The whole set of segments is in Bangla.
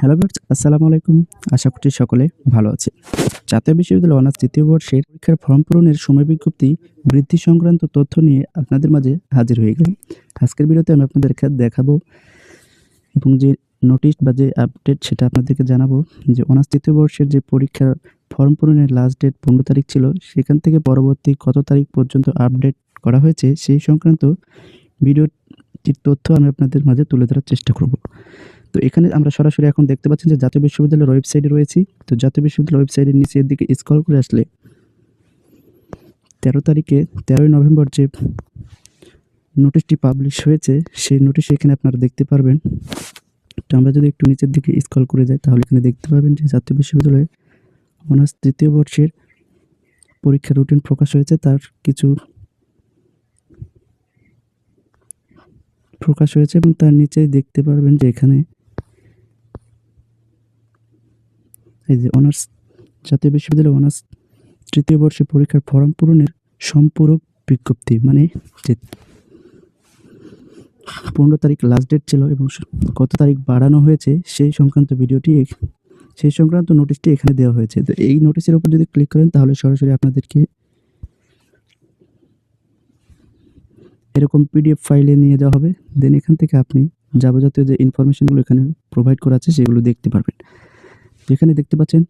হ্যালো ভিউয়ার্স আসসালামু আলাইকুম। আশা করছি সকলে ভালো আছে জাতীয় বিশ্ববিদ্যালয় অনার্স তৃতীয় বর্ষের পরীক্ষার ফর্ম পূরণের সময় বিজ্ঞপ্তি বৃদ্ধি সংক্রান্ত তথ্য নিয়ে আপনাদের মাঝে হাজির হয়ে গেলাম। আজকের ভিডিওতে আমি আপনাদেরকে দেখাবো এবং যে নোটিশ বা যে আপডেট সেটা আপনাদেরকে জানাব যে অনার্স তৃতীয় বর্ষের যে পরীক্ষার ফর্ম পূরণের লাস্ট ডেট পনেরো তারিখ ছিল, সেখান থেকে পরবর্তী কত তারিখ পর্যন্ত আপডেট করা হয়েছে সেই সংক্রান্ত ভিডিওটির তথ্য আমি আপনাদের মাঝে তুলে ধরার চেষ্টা করব। তো এখানে আমরা সরাসরি এখন দেখতে পাচ্ছেন যে জাতীয় বিশ্ববিদ্যালয়ের ওয়েবসাইটে রয়েছি। তো জাতীয় বিশ্ববিদ্যালয়ের ওয়েবসাইটের নিচের দিকে স্ক্রল করে আসলে তেরো তারিখে তেরোই নভেম্বর যে নোটিশটি পাবলিশ হয়েছে, সেই নোটিশ এখানে আপনারা দেখতে পারবেন। তো আমরা যদি একটু নিচের দিকে স্ক্রল করে যাই, তাহলে এখানে দেখতে পাবেন যে জাতীয় বিশ্ববিদ্যালয়ে অনার্স তৃতীয় বর্ষের পরীক্ষা রুটিন প্রকাশ হয়েছে। তার কিছু প্রকাশ হয়েছে এবং তার নিচেই দেখতে পারবেন যে এখানে এই যে অনার্স জাতীয় বিশ্ববিদ্যালয় অনার্স তৃতীয় বর্ষে পরীক্ষার ফর্ম পূরণের সম্পূরক বিজ্ঞপ্তি মানে যে পনেরো তারিখ লাস্ট ডেট ছিল এবং কত তারিখ বাড়ানো হয়েছে সেই সংক্রান্ত ভিডিওটি সেই সংক্রান্ত নোটিশটি এখানে দেওয়া হয়েছে। তো এই নোটিশের উপর যদি ক্লিক করেন তাহলে সরাসরি আপনাদেরকে এরকম পিডিএফ ফাইলে নিয়ে যাওয়া হবে। দেন এখান থেকে আপনি যাবতীয় যে ইনফরমেশনগুলো এখানে প্রোভাইড করা আছে সেগুলো দেখতে পারবেন। যেখানে দেখতে পাচ্ছেন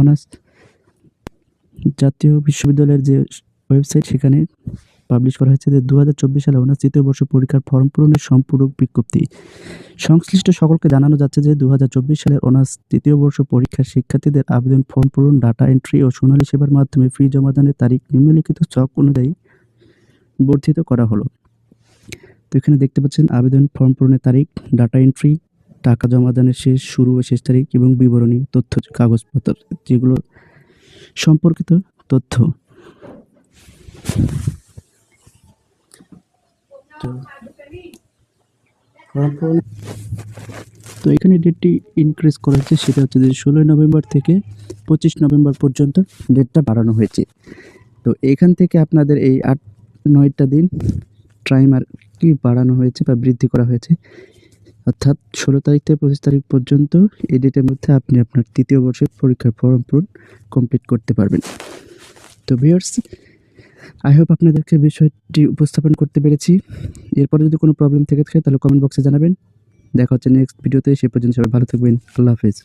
অনার্স জাতীয় বিশ্ববিদ্যালয়ের যে ওয়েবসাইট, সেখানে পাবলিশ করা হয়েছে যে দু হাজার চব্বিশ সালে অনার্স তৃতীয় বর্ষ পরীক্ষার ফর্ম পূরণের সম্পূরক বিজ্ঞপ্তি। সংশ্লিষ্ট সকলকে জানানো যাচ্ছে যে দু হাজার চব্বিশ সালের অনার্স তৃতীয় বর্ষ পরীক্ষার শিক্ষার্থীদের আবেদন ফর্ম পূরণ, ডাটা এন্ট্রি ও সোনালী সেবার মাধ্যমে ফি জমাদানের তারিখ নিম্নলিখিত চক অনুযায়ী বর্ধিত করা হলো। তো এখানে দেখতে পাচ্ছেন আবেদন ফর্ম পূরণের তারিখ, ডাটা এন্ট্রি টাকা জমাদানের শেষ শুরু ও শেষ তারিখ এবং বিবরণী, তথ্য, কাগজপত্র যেগুলো সম্পর্কিত তথ্য। তো এখানে ডেটটি ইনক্রিজ করা হয়েছে সেটা হচ্ছে যে ষোলোই নভেম্বর থেকে পঁচিশ নভেম্বর পর্যন্ত ডেটটা বাড়ানো হয়েছে। তো এখান থেকে আপনাদের এই আট নয়টা দিন টাইমার কি বাড়ানো হয়েছে বা বৃদ্ধি করা হয়েছে। অর্থাৎ ষোলো তারিখ থেকে পঁচিশ তারিখ পর্যন্ত এই ডেটের মধ্যে আপনি আপনার তৃতীয় বর্ষের পরীক্ষার ফর্ম পূরণ কমপ্লিট করতে পারবেন। তো ভিউয়ার্স আই হোপ আপনাদেরকে বিষয়টি উপস্থাপন করতে পেরেছি। এরপরে যদি কোনো প্রবলেম থেকে থাকে, তাহলে কমেন্ট বক্সে জানাবেন। দেখা হচ্ছে নেক্সট ভিডিওতে সে পর্যন্ত সবাই ভালো থাকবেন। আল্লাহ হাফেজ।